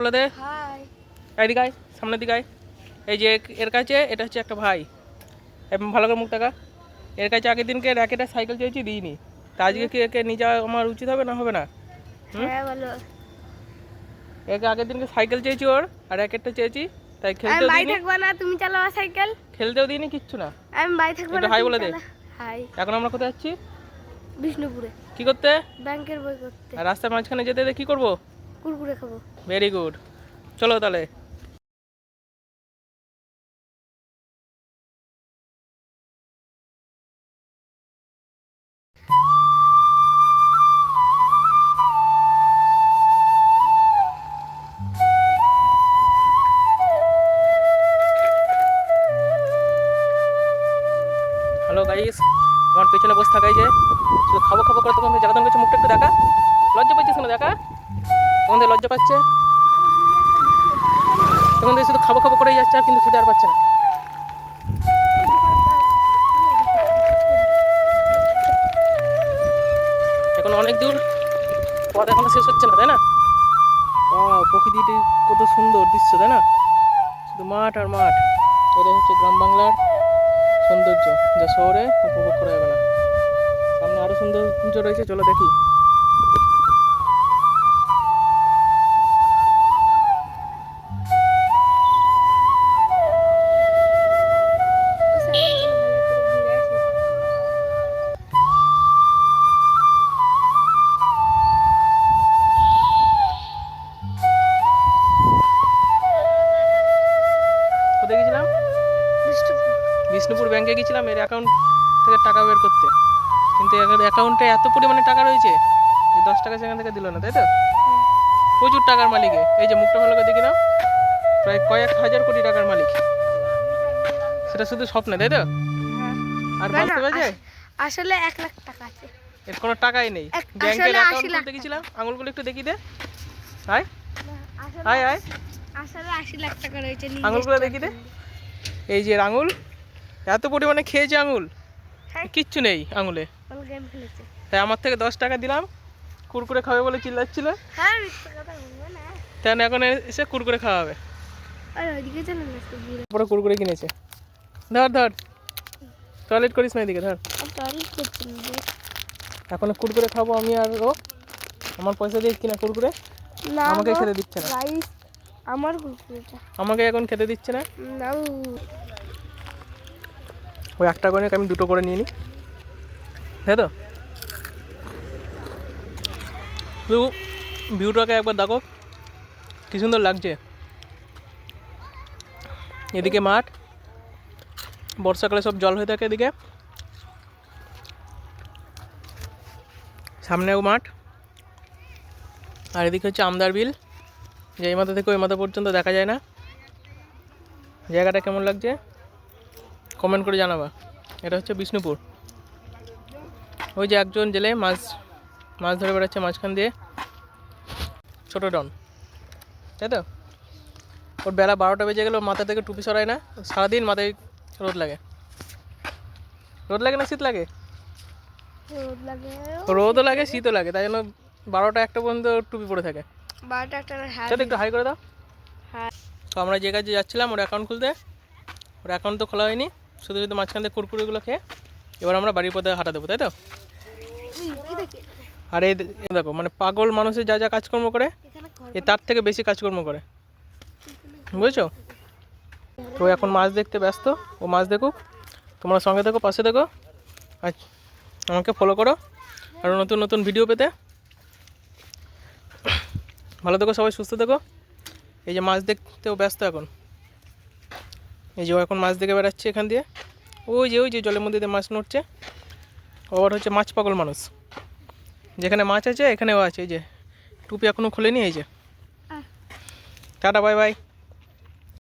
বলে দে এদিকে আয় সামনের দিকে আয়। এই যে এর- কাছে এটা হচ্ছে একটা ভাই। ভালো করে মুখ এর কাছে আগের দিনকে সাইকেল চেয়েছি দিইনি। তা আজকে কি একে নিয়ে যাওয়া আমার উচিত হবে না হবে না? হ্যাঁ একে আগের দিনকে সাইকেল চেয়েছি ওর আর র্যাকেটটা চেয়েছি। তাই খেলতেও বাই দিইনি। থাকব না তুমি চালাও সাইকেল খেলতেও দিইনি কিচ্ছু না। আমি থাকব না হাই বলে দে। হাই। এখন আমরা কোথায় যাচ্ছি? বিষ্ণুপুরে। কি করতে? ব্যাংকের বই করতে আর রাস্তার মাঝখানে যেতে যেতে কি করব? কুরকুরে খাব। ভেরি গুড চলো তাহলে। হ্যালো গাইস আমার পেছনে বসে থাকাই যে, শুধু খাব খাব করে তখন জাগাতন কাছে মুখটা একটু দেখা। লজ্জা পাচ্ছিস না দেখা? তখন থেকে লজ্জা পাচ্ছে। তখন থেকে শুধু খাব খাব করেই যাচ্ছে, আর কিন্তু খেতে আর পাচ্ছে না। এখন অনেক দূর, পথ এখনও শেষ হচ্ছে না, তাই না? প্রকৃতিটি কত সুন্দর দৃশ্য, তাই না? শুধু মাঠ আর মাঠ। এটাই হচ্ছে গ্রাম বাংলার সৌন্দর্য, যা শহরে উপভোগ করা যাবে না। সামনে আরও সৌন্দর্য রয়েছে, চলো দেখি। ব্যাংকে গেছিলাম এর অ্যাকাউন্ট থেকে টাকা বের করতে। কিন্তু অ্যাকাউন্টে এত পরিমাণে টাকা রয়েছে যে দশ টাকা সেখান থেকে দিল না তাই তো? প্রচুর টাকার মালিক। এই যে মুখটা ভালো করে দেখি না প্রায় কয়েক হাজার কোটি টাকার মালিক। সেটা শুধু স্বপ্নে তাই তো? আর না, না, বাস্তবে যায়? আসলে এক লাখ টাকা আছে। এর কোনো টাকাই নেই। ব্যাংকের অ্যাকাউন্ট খুলতে গেছিলাম। আঙুলগুলো একটু দেখি দে। আয়। আসলে আয় আয়। আসলে আশি লাখ টাকা রয়েছে আঙুলগুলো দেখি দে। এই যে আঙুল। এত পরিমাণে খেয়েছে আঙুল? হ্যাঁ। কিচ্ছু নেই আঙুলে। তাই আমার থেকে দশ টাকা দিলাম কুরকুরে খাবে বলে চিল্লাচ্ছিল। হ্যাঁ না। এখন এসে কুরকুরে খাওয়াবে। আর ওইদিকে চলে না একটু ঘুরে পরে কুরকুরে কিনেছে। ধর ধর। টয়লেট করিস না এদিকে ধর। এখন কুরকুরে খাব আমি আর ও। আমার পয়সা দিয়ে কিনা কুরকুরে? না আমাকে খেতে দিচ্ছে না। আমার কুরকুরেটা। আমাকে এখন খেতে দিচ্ছে না? না। ওই একটা করে আমি দুটো করে নিয়ে নিই তাই তো? শুধু ভিউটাকে একবার দেখো, কি সুন্দর লাগছে। এদিকে মাঠ, বর্ষাকালে সব জল হয়ে থাকে এদিকে। সামনেও মাঠ, আর এদিকে হচ্ছে আমদার বিল। যে এই মাথা থেকে ওই মাথা পর্যন্ত দেখা যায় না। জায়গাটা কেমন লাগছে? কমেন্ট করে জানাবা। এটা হচ্ছে বিষ্ণুপুর। ওই যে একজন জেলে মাছ মাছ ধরে বেড়াচ্ছে মাঝখান দিয়ে। ছোটো ডন। তাই তো? ওর বেলা বারোটা বেজে গেলে মাথা থেকে টুপি সরায় না। সারাদিন মাথায় রোদ লাগে। রোদ লাগে না শীত লাগে? রোদ লাগে। রোদও লাগে শীতও লাগে। তাই জন্য বারোটা একটা পর্যন্ত টুপি পরে থাকে। বারোটা একটা হ্যাঁ। চলো একটু হাই করে দাও। হ্যাঁ। তো আমরা যে কাজে যাচ্ছিলাম ওর অ্যাকাউন্ট খুলতে। ওর অ্যাকাউন্ট তো খোলা হয়নি। শুধু শুধু মাঝখান থেকে কুরকুরিগুলো খেয়ে এবার আমরা বাড়ির পথে হাঁটা দেবো, তাই তো? আর এই দেখো মানে পাগল মানুষের যা যা কাজকর্ম করে, এ তার থেকে বেশি কাজকর্ম করে। বুঝেছ? তো এখন মাছ দেখতে ব্যস্ত, ও মাছ দেখুক, তোমরা সঙ্গে দেখো পাশে দেখো আর আমাকে ফলো করো আরও নতুন নতুন ভিডিও পেতে। ভালো থেকো, সবাই সুস্থ থেকো। এই যে মাছ দেখতেও ব্যস্ত এখন। এই যে ও এখন মাছ দেখে বেড়াচ্ছে এখান দিয়ে। ওই যে ওই যে জলের মধ্যে দিয়ে মাছ নড়ছে। ওবার আবার হচ্ছে মাছ পাগল মানুষ। যেখানে মাছ আছে এখানেও আছে এই যে। টুপি এখনও খোলেনি এই যে। Tata bye bye.